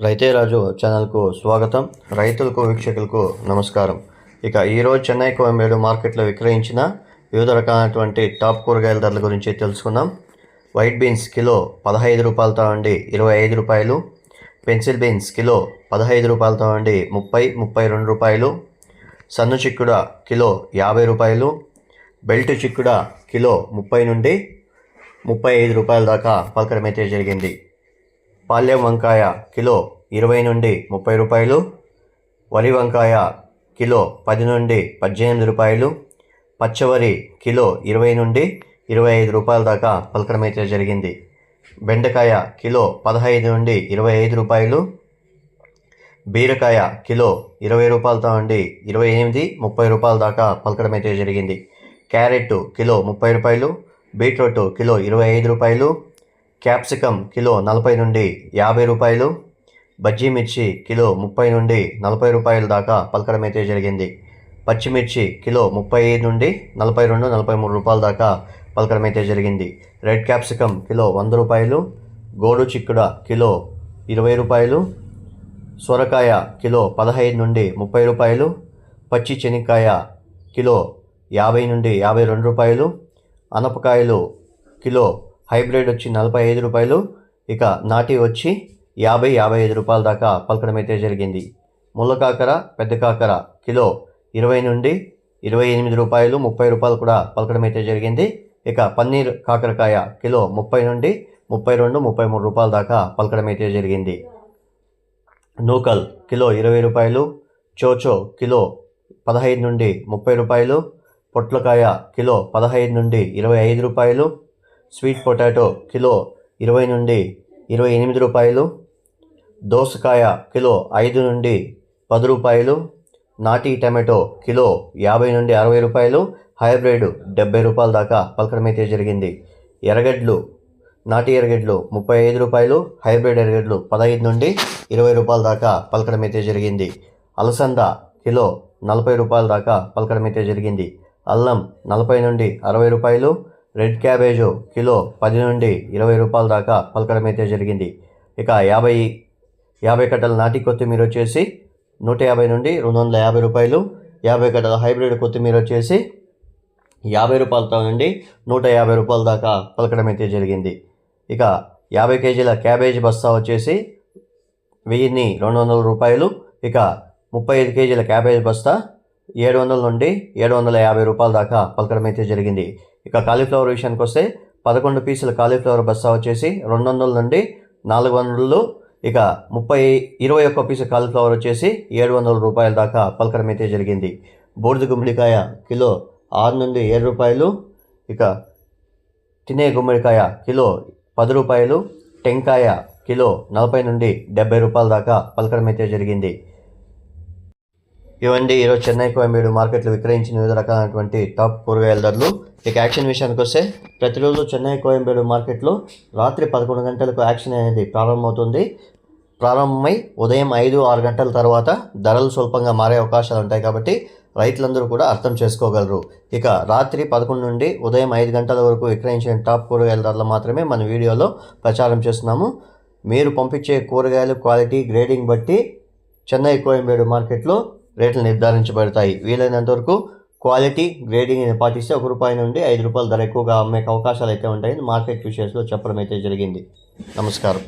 రైతే రాజు ఛానల్కు స్వాగతం. రైతులకు వీక్షకులకు నమస్కారం. ఇక ఈరోజు చెన్నై కోయంబేడు మార్కెట్లో విక్రయించిన వివిధ రకాలైనటువంటి టాప్ కూరగాయల ధరల గురించి తెలుసుకుందాం. వైట్ బీన్స్ కిలో పదహైదు రూపాయలతో అండి ఇరవై ఐదు రూపాయలు. పెన్సిల్ బీన్స్ కిలో పదహైదు రూపాయలతో అండి ముప్పై ముప్పై రెండు రూపాయలు. సన్ను చిక్కుడ కిలో యాభై రూపాయలు. బెల్ట్ చిక్కుడ కిలో ముప్పై నుండి ముప్పై ఐదు రూపాయల దాకా పలకడం జరిగింది. పాల్యం వంకాయ కిలో ఇరవై నుండి ముప్పై రూపాయలు వరి వంకాయ కిలో పది నుండి పద్దెనిమిది రూపాయలు పచ్చవరి కిలో ఇరవై నుండి ఇరవై ఐదు రూపాయల దాకా పలకడం అయితే జరిగింది. బెండకాయ కిలో పదహైదు నుండి ఇరవై ఐదు రూపాయలు బీరకాయ కిలో ఇరవై రూపాయలతో నుండి ఇరవై ఎనిమిది ముప్పై రూపాయల దాకా పలకడం అయితే జరిగింది. క్యారెట్ కిలో ముప్పై రూపాయలు బీట్రూట్ కిలో ఇరవై ఐదు రూపాయలు క్యాప్సికమ్ కిలో నలభై నుండి యాభై రూపాయలు బజ్జీ మిర్చి కిలో ముప్పై నుండి నలభై రూపాయల దాకా పలకడం అయితే జరిగింది పచ్చిమిర్చి కిలో ముప్పై ఐదు నుండి నలభై రెండు నలభై మూడు రూపాయల దాకా పలకడం అయితే జరిగింది. రెడ్ క్యాప్సికమ్ కిలో వంద రూపాయలు గోడు చిక్కుడ కిలో ఇరవై రూపాయలు సొరకాయ కిలో పదహైదు నుండి ముప్పై రూపాయలు పచ్చి చెనిక్కాయ కిలో యాభై నుండి యాభై రెండు రూపాయలు అనపకాయలు కిలో హైబ్రిడ్ వచ్చి నలభై ఐదు రూపాయలు. ఇక నాటి వచ్చి యాభై యాభై ఐదు రూపాయల దాకా పలకడం అయితే జరిగింది. ముళ్ళ కాకర పెద్ద కాకర కిలో ఇరవై నుండి ఇరవై ఎనిమిది రూపాయలు ముప్పై రూపాయలు కూడా పలకడం అయితే జరిగింది. ఇక పన్నీర్ కాకరకాయ కిలో ముప్పై నుండి ముప్పై రెండు ముప్పై మూడు రూపాయల దాకా పలకడం అయితే జరిగింది. నూకల్ కిలో ఇరవై రూపాయలు చోచో కిలో పదహైదు నుండి ముప్పై రూపాయలు పొట్లకాయ కిలో పదహైదు నుండి ఇరవై ఐదు రూపాయలు స్వీట్ పొటాటో కిలో ఇరవై నుండి ఇరవై ఎనిమిది రూపాయలు. దోసకాయ కిలో ఐదు నుండి పది రూపాయలు. నాటి టమాటో కిలో యాభై నుండి అరవై రూపాయలు. హైబ్రిడ్ డెబ్బై రూపాయల దాకా పలకడమైతే అయితే జరిగింది. ఎర్రగడ్డలు నాటి ఎర్రగడ్డలు ముప్పై ఐదు రూపాయలు. హైబ్రిడ్ ఎర్రగడ్డలు పదహైదు నుండి ఇరవై రూపాయల దాకా పలకడమైతే అయితే జరిగింది. అలసంద కిలో నలభై రూపాయల దాకా పలకడమైతే అయితే జరిగింది. అల్లం నలభై నుండి అరవై రూపాయలు. రెడ్ క్యాబేజు కిలో పది నుండి ఇరవై రూపాయల దాకా పలకడం అయితే జరిగింది. ఇక యాభై యాభై కట్టల నాటి కొత్తిమీర వచ్చేసి నూట యాభై నుండి రెండు వందల యాభై రూపాయలు. యాభై కట్టల హైబ్రిడ్ కొత్తిమీర వచ్చేసి యాభై రూపాయలతో నుండి నూట యాభై రూపాయల దాకా పలకడం అయితే జరిగింది. ఇక యాభై కేజీల క్యాబేజీ బస్తా వచ్చేసి వెయ్యిన్ని రెండు వందల రూపాయలు. ఇక ముప్పై ఐదు కేజీల క్యాబేజీ బస్తా ఏడు వందల నుండి ఏడు వందల యాభై రూపాయల దాకా పలకడం అయితే జరిగింది. ఇక కాలీఫ్లవర్ విషయానికి వస్తే పదకొండు పీసుల కాలీఫ్లవర్ బస్తా వచ్చేసి రెండు వందల నుండి నాలుగు వందలు ఇక ముప్పై ఇరవై ఒక్క పీసు కాలీఫ్లవర్ వచ్చేసి ఏడు వందల రూపాయల దాకా పలకడం అయితే జరిగింది. బూడిద గుమ్మడికాయ కిలో ఆరు నుండి ఏడు రూపాయలు ఇక తినే గుమ్మడికాయ కిలో పది రూపాయలు టెంకాయ కిలో నలభై నుండి డెబ్బై రూపాయల దాకా పలకడం అయితే జరిగింది. ఇవండి ఈరోజు చెన్నై కోయంబేడు మార్కెట్లో విక్రయించిన వివిధ రకాలైనటువంటి టాప్ కూరగాయల ధరలు. ఇక యాక్షన్ విషయానికి వస్తే ప్రతిరోజు చెన్నై కోయంబేడు మార్కెట్లో రాత్రి పదకొండు గంటలకు యాక్షన్ అనేది ప్రారంభమవుతుంది. ప్రారంభమై ఉదయం ఐదు ఆరు గంటల తర్వాత ధరలు స్వల్పంగా మారే అవకాశాలు ఉంటాయి కాబట్టి రైతులందరూ కూడా అర్థం చేసుకోగలరు. ఇక రాత్రి పదకొండు నుండి ఉదయం ఐదు గంటల వరకు విక్రయించిన టాప్ కూరగాయల ధరలు మాత్రమే మన వీడియోలో ప్రచారం చేస్తున్నాము. మీరు పంపించే కూరగాయలు క్వాలిటీ గ్రేడింగ్ బట్టి చెన్నై కోయంబేడు మార్కెట్లో రేట్లు నిర్ధారించబడతాయి. వీలైనంత వరకు క్వాలిటీ గ్రేడింగ్ పాటిస్తే ఒక రూపాయి నుండి ఐదు రూపాయల ధర ఎక్కువగా అమ్మే అవకాశాలు అయితే ఉంటాయని మార్కెట్ విషయంలో చెప్పడం అయితే జరిగింది. నమస్కారం.